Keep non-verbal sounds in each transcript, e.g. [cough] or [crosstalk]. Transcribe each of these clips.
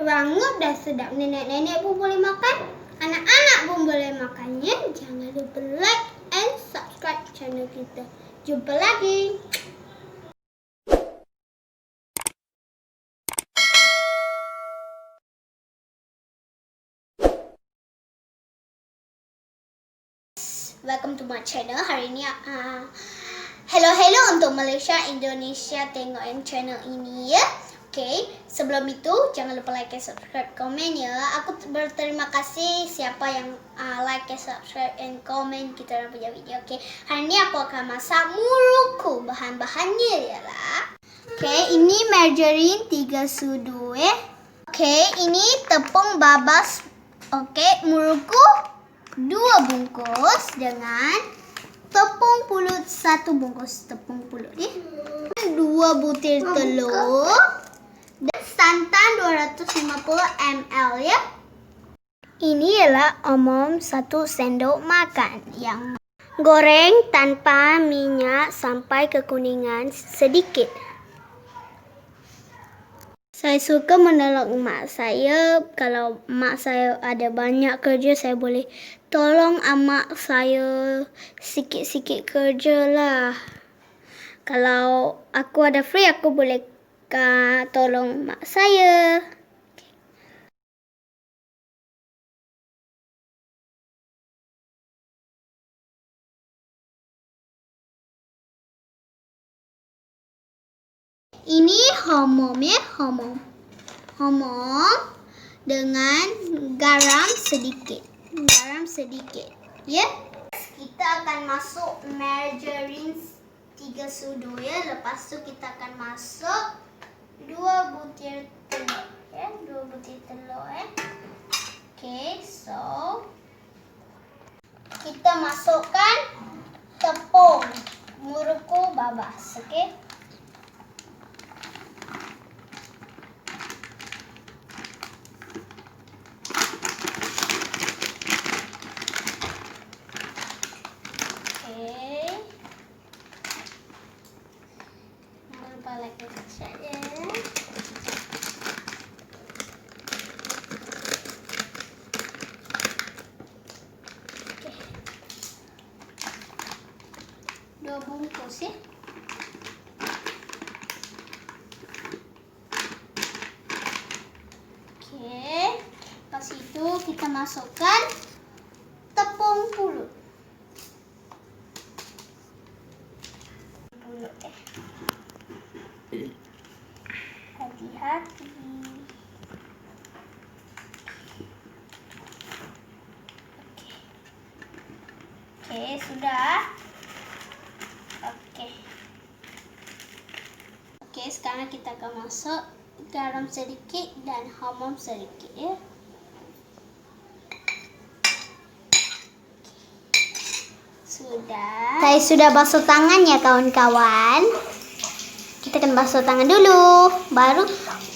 rangup dan sedap. Nenek-nenek pun boleh makan, anak-anak pun boleh makannya. Jangan lupa like and subscribe channel kita. Jumpa lagi. Welcome to my channel. Hari ini uh, hello hello untuk Malaysia, Indonesia tengok channel ini ya. Okay, sebelum itu jangan lupa like and subscribe, komen ya. Aku berterima kasih siapa yang uh, like and subscribe and komen kita orang punya video. Okay, hari ini aku akan masak muruku. Bahan-bahannya ialah Okay, ini margarine 3 sudu eh. Okay, ini tepung babas. Okay, muruku dua bungkus dengan tepung pulut satu bungkus tepung pulut ni. Dua butir telur santan 250 ml ya. Ini ialah omom satu sendok makan yang goreng tanpa minyak sampai kekuningan sedikit. Saya suka menolong mak saya. Kalau mak saya ada banyak kerja, saya boleh tolong amak saya sikit-sikit kerja lah. Kalau aku ada free, aku boleh uh, tolong mak saya. Ini homom ya, homom. Homom dengan garam sedikit. Garam sedikit. Ya. Kita akan masuk margarine 3 sudu ya. Lepas tu kita akan masuk 2 butir telur. Ya, 2 butir telur ya. Okay, so kita masukkan tepung muruku babas, okay? Okay. Jangan lupa like dan subscribe ya. Okay. Dua Okay. Lepas itu kita masukkan tepung pulut. dulu eh. Hati-hati. Okey. Okey, sudah. Okey. Okey, sekarang kita akan masuk garam sedikit dan hamam sedikit ya. Sudah. Saya sudah basuh tangan ya kawan-kawan. Kita akan basuh tangan dulu. Baru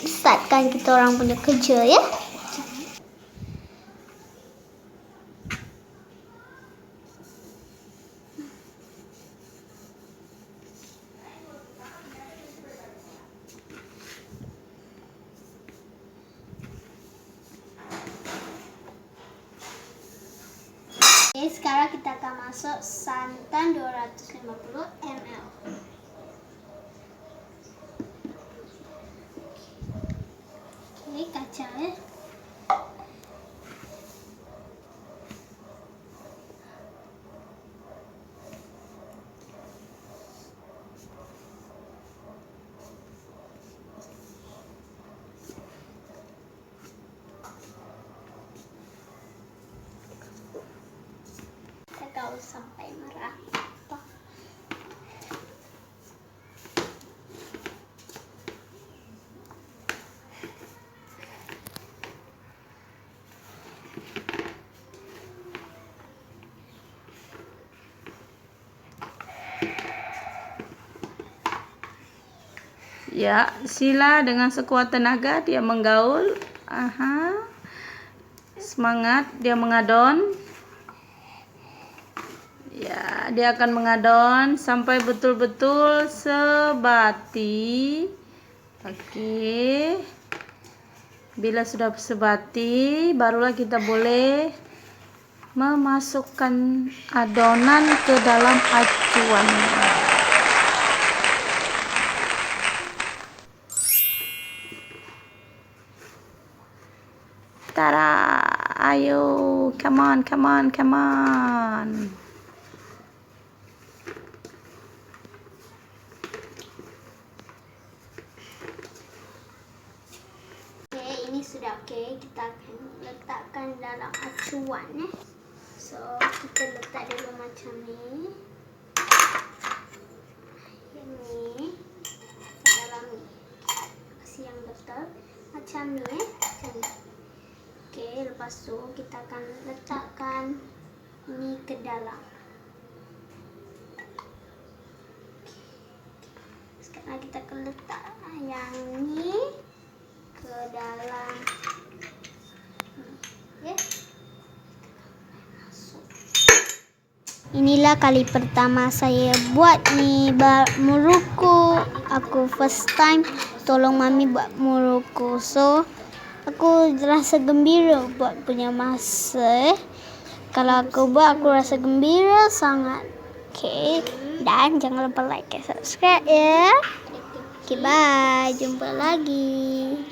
startkan kita orang punya kerja ya. Sekarang kita akan masuk santan 250 ml. Kau sampai merah. Apa? Ya, sila dengan sekuat tenaga dia menggaul. Aha. Semangat dia mengadon. Ya, dia akan mengadon sampai betul-betul sebati. Okey. Bila sudah sebati, barulah kita boleh memasukkan adonan ke dalam acuan. Tara, ayo, come on, come on, come on. Okey. Kita akan letakkan dalam acuan eh. So, kita letak dulu macam ni. Ini letak dalam ni. Kasih yang betul. Macam ni eh. Macam ni. Okey, lepas tu kita akan letakkan ni ke dalam. Sekarang kita akan letak yang ni ke dalam ya. Inilah kali pertama saya buat ni muruku. Aku first time tolong mami buat muruku. So aku rasa gembira buat punya masa. eh. Kalau aku buat aku rasa gembira sangat. Okay. Dan jangan lupa like dan subscribe ya. Okay, bye. Jumpa lagi.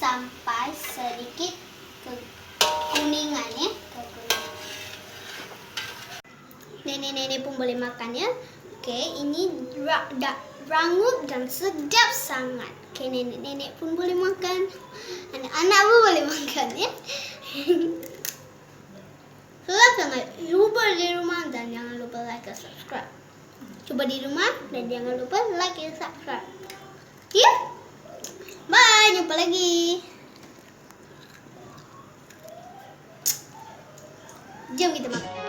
Sampai sedikit ke kuningan ya. Nenek-nenek pun boleh makan ya. Okey, ini ra, da, rangup dan sedap sangat. Okey, nenek-nenek pun boleh makan. Anak-anak pun boleh makan ya. [laughs] Sedap sangat. Cuba di rumah dan jangan lupa like dan subscribe. Cuba di rumah dan jangan lupa like dan subscribe. Ya? Bye, jumpa lagi. Jom kita makan.